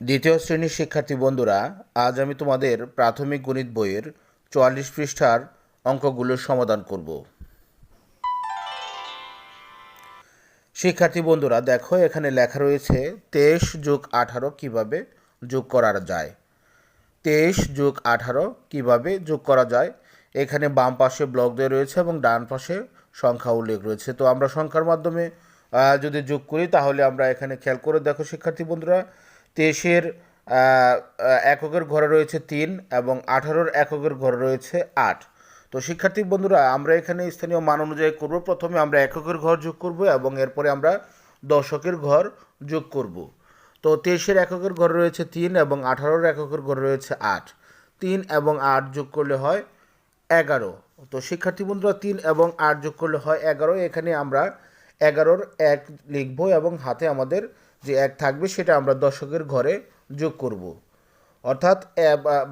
দ্বিতীয় শ্রেণির শিক্ষার্থী বন্ধুরা, আজ আমি তোমাদের প্রাথমিক গণিত বইয়ের চুয়াল্লিশ পৃষ্ঠার অঙ্কগুলোর সমাধান করব। শিক্ষার্থী বন্ধুরা, দেখো এখানে লেখা রয়েছে তেইশ যোগ আঠারো কীভাবে যোগ করা যায়? তেইশ যোগ আঠারো কীভাবে যোগ করা যায়? এখানে বাম পাশে ব্লক দেওয়া রয়েছে এবং ডান পাশে সংখ্যা উল্লেখ রয়েছে। তো আমরা সংখ্যার মাধ্যমে যদি যোগ করি, তাহলে আমরা এখানে খেয়াল করে দেখো শিক্ষার্থী বন্ধুরা তেইশের এককের ঘরে রয়েছে তিন এবং আঠারোর এককের ঘরে রয়েছে আট। তো শিক্ষার্থী বন্ধুরা, আমরা এখানে স্থানীয় মান অনুযায়ী করব। প্রথমে আমরা এককের ঘর যোগ করব এবং এরপরে আমরা দশকের ঘর যোগ করব। তো তেইশের এককের ঘরে রয়েছে তিন এবং আঠারোর এককের ঘরে রয়েছে আট। তিন এবং আট যোগ করলে হয় এগারো। তো শিক্ষার্থী বন্ধুরা, তিন এবং আট যোগ করলে হয় এগারো। এখানে আমরা এগারোর এক লিখব এবং হাতে আমাদের যে এক থাকবে সেটা আমরা দশকের ঘরে যোগ করব। অর্থাৎ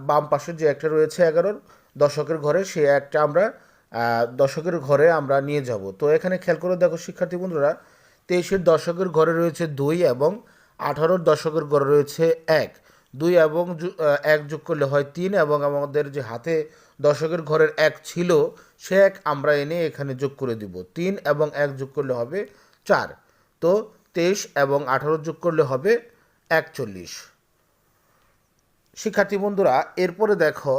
বাম পাশে যে একটা রয়েছে এগারোর, দশকের ঘরে সে একটা আমরা দশকের ঘরে আমরা নিয়ে যাব। তো এখানে খেয়াল করে দেখো, শিক্ষার্থী বন্ধুরা, তেইশের দশকের ঘরে রয়েছে দুই এবং আঠারোর দশকের ঘরে রয়েছে এক। দুই এবং এক যোগ করলে হয় তিন এবং আমাদের যে হাতে দশকের ঘরের এক ছিল, সে এক আমরা এনে এখানে যোগ করে দিব। তিন এবং এক যোগ করলে হবে চার। তো তেইশ এবং আঠারো যোগ করলে হবে একচল্লিশ। শিক্ষার্থী বন্ধুরা, এরপরে দেখো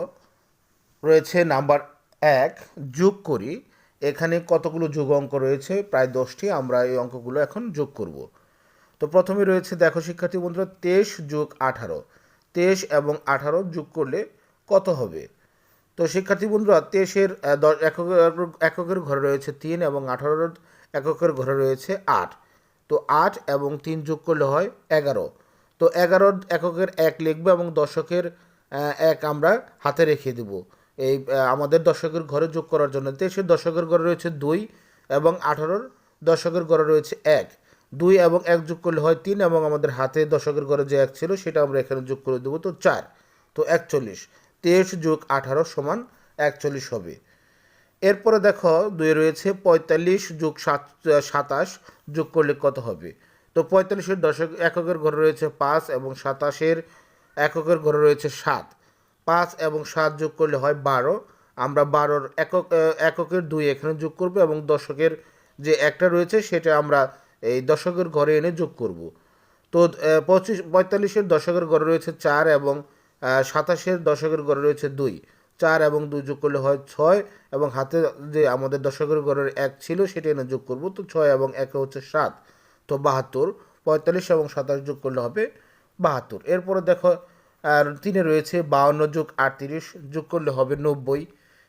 রয়েছে নাম্বার এক, যোগ করি। এখানে কতগুলো যোগ অঙ্ক রয়েছে? প্রায় দশটি। আমরা এই অঙ্কগুলো এখন যোগ করব। তো প্রথমে রয়েছে, দেখো শিক্ষার্থী বন্ধুরা, তেইশ যোগ আঠারো। তেইশ এবং আঠারো যোগ করলে কত হবে? তো শিক্ষার্থী বন্ধুরা, তেইশের এককের এককের ঘরে রয়েছে তিন এবং আঠারোর এককের ঘরে রয়েছে আট। তো আট এবং তিন যোগ করলে হয় এগারো। তো এগারোর এককের এক লিখব এবং দশকের এক আমরা হাতে রেখে দেব। এই আমাদের দশকের ঘরে যোগ করার জন্য। তেইশের দশকের ঘরে রয়েছে দুই এবং আঠারোর দশকের ঘরে রয়েছে এক। দুই এবং এক যোগ করলে হয় তিন এবং আমাদের হাতে দশকের ঘরে যে এক ছিল সেটা আমরা এখানে যোগ করে দেবো। তো চার, তো একচল্লিশ। তেইশ যোগ আঠারো সমান একচল্লিশ হবে। এরপরে দেখো দুই রয়েছে পঁয়তাল্লিশ যোগ সাত সাতাশ যোগ করলে কত হবে? তো পঁয়তাল্লিশের দশক এককের ঘরে রয়েছে পাঁচ এবং সাতাশের এককের ঘরে রয়েছে সাত। পাঁচ এবং সাত যোগ করলে হয় বারো। আমরা বারোর একক এককের দুই এখানে যোগ করব এবং দশকের যে একটা রয়েছে সেটা আমরা এই দশকের ঘরে এনে যোগ করব। তো পঁচিশ, পঁয়তাল্লিশের দশকের ঘরে রয়েছে চার এবং সাতাশের দশকের ঘরে রয়েছে দুই। চার এবং দুই যোগ করলে হয় ছয় এবং হাতে যে আমাদের দশকের ঘরের এক ছিল, সেটা এনে যোগ করব। তো ছয় এবং একে হচ্ছে সাত, তো বাহাত্তর, পঁয়তাল্লিশ এবং সাতাশ যোগ করলে হবে বাহাত্তর। এরপরে দেখো, আর তিনে রয়েছে বাউন্ন যোগ আটত্রিশ, যোগ করলে হবে নব্বই।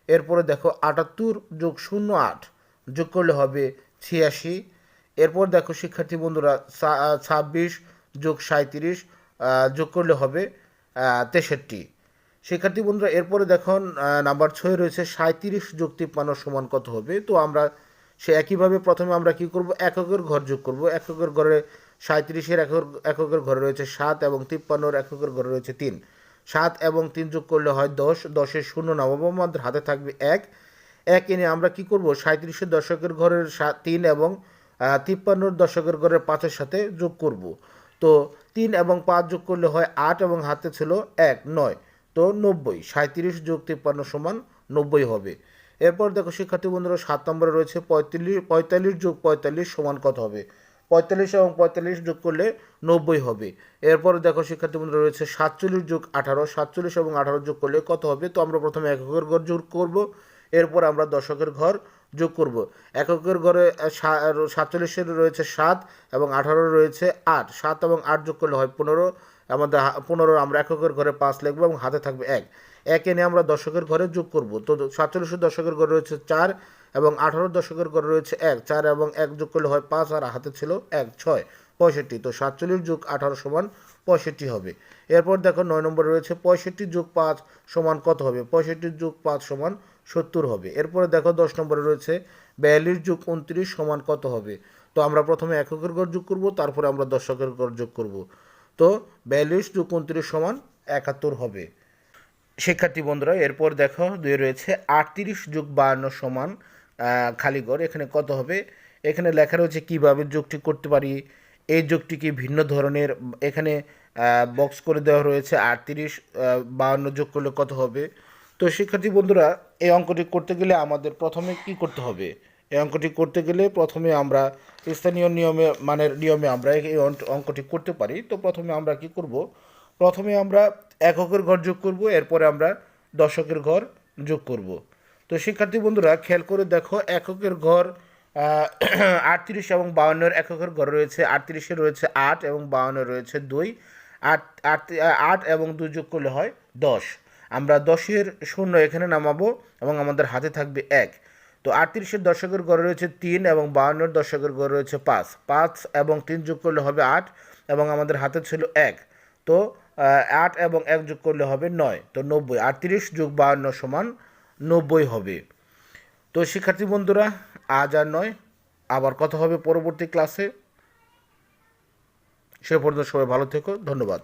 এরপরে দেখো, আটাত্তর যোগ শূন্য আট, যোগ করলে হবে ছিয়াশি। এরপর দেখো, শিক্ষার্থী বন্ধুরা ছাব্বিশ যোগ সাঁত্রিশ যোগ করলে হবে তেষট্টি। শিক্ষার্থী বন্ধুরা, এরপরে দেখুন নাম্বার ছয় রয়েছে সাঁত্রিশ যোগ তিপ্পান্ন সমান কত হবে? তো আমরা সে একইভাবে প্রথমে আমরা কি করব? এককের ঘর যোগ করব। এককের ঘরে সাঁত্রিশের একক এককের ঘরে রয়েছে সাত এবং তিপ্পান্নর এককের ঘরে রয়েছে তিন। সাত এবং তিন যোগ করলে হয় দশ। দশের শূন্য নবম আমাদের হাতে থাকবে এক। এক এনে আমরা কি করব? সাঁত্রিশের দশকের ঘরের তিন এবং তিপ্পান্নর দশকের ঘরের পাঁচের সাথে যোগ করব। তো তিন এবং পাঁচ যোগ করলে হয় আট এবং হাতে ছিল এক, নয়। তো নব্বই সাঁত্রিশ যোগ তিপ্পান্ন সমান নব্বই হবে। এরপর দেখো, শিক্ষার্থী বন্ধুরা, সাত নম্বরে রয়েছে পঁয়তাল্লিশ পঁয়তাল্লিশ যোগ পঁয়তাল্লিশ সমান কত হবে? পঁয়তাল্লিশ এবং পঁয়তাল্লিশ যোগ করলে নব্বই হবে। এরপর দেখো, শিক্ষার্থী বন্ধুরা, রয়েছে সাতচল্লিশ যোগ আঠারো, সাতচল্লিশ এবং আঠারো যোগ করলে কত হবে? তো আমরা প্রথমে এককের ঘর যোগ করব, এরপর আমরা দশকের ঘর যোগ করব। এককের ঘরে সাতচল্লিশের রয়েছে সাত এবং আঠারো রয়েছে আট। সাত এবং আট যোগ করলে হয় পনেরো আমাদের পনেরো আমরা এককের ঘরে পাঁচ লিখব এবং হাতে থাকবে এক। এক এনে আমরা দশকের ঘরে যোগ করব। তো সাতচল্লিশের দশকের ঘরে রয়েছে চার এবং আঠারো দশকের ঘরে রয়েছে এক। চার এবং এক যোগ করলে হয় পাঁচ আর হাতে ছিল এক, ছয়, পঁয়ষট্টি। তো সাতচল্লিশ যোগ আঠারো সমান পঁয়ষট্টি হবে। এরপর দেখো নয় নম্বরে রয়েছে পঁয়ষট্টি যোগ পাঁচ সমান কত হবে? পঁয়ষট্টি যোগ পাঁচ সমান সত্তর হবে। এরপরে দেখো দশ নম্বরে রয়েছে বিয়াল্লিশ যোগ উনত্রিশ সমান কত হবে? তো আমরা প্রথমে এককের ঘর যোগ করব, তারপরে আমরা দশকের ঘর যোগ করব। তো বিয়াল্লিশ যোগ উনত্রিশ সমান একাত্তর হবে। শিক্ষার্থী বন্ধুরা এরপর দেখো দুই রয়েছে আটত্রিশ যোগ বাহান্ন সমান আহ, খালি ঘর এখানে কত হবে? এখানে লেখা রয়েছে কীভাবে যোগটি করতে পারি। এই যোগটিকে ভিন্ন ধরনের এখানে বক্স করে দেওয়া রয়েছে আটত্রিশ বাহান্ন যোগ করলে কত হবে? তো শিক্ষার্থী বন্ধুরা এই অঙ্কটি করতে গেলে আমাদের প্রথমে কি করতে হবে? এই অঙ্কটি করতে গেলে প্রথমে আমরা স্থানীয় নিয়মে, মানের নিয়মে আমরা এই অঙ্ক- অঙ্কটি করতে পারি। তো প্রথমে আমরা কি করব? প্রথমে আমরা এককের ঘর যোগ করব, এরপরে আমরা দশকের ঘর যোগ করব। তো শিক্ষার্থী বন্ধুরা, খেয়াল করে দেখো, এককের ঘর আটত্রিশ এবং বাউন্নের এককের ঘর রয়েছে, আটত্রিশে রয়েছে আট এবং বাউন্ন রয়েছে দুই। আট আট এবং দুই যোগ করলে হয় দশ। আমরা দশের শূন্য এখানে নামাবো এবং আমাদের হাতে থাকবে এক। তো আটত্রিশের দশকের ঘরে রয়েছে তিন এবং বাউন্নের দশকের ঘরে রয়েছে পাঁচ। পাঁচ এবং তিন যোগ করলে হবে আট এবং আমাদের হাতে ছিল এক। তো আট এবং এক যোগ করলে হবে নয়, তো নব্বই। আটত্রিশ যোগ বাউন্ন সমান নব্বই হবে। তো শিক্ষার্থী বন্ধুরা, আজ আর নয়, আবার কথা হবে পরবর্তী ক্লাসে। সে পর্যন্ত সবাই ভালো থেকো, ধন্যবাদ।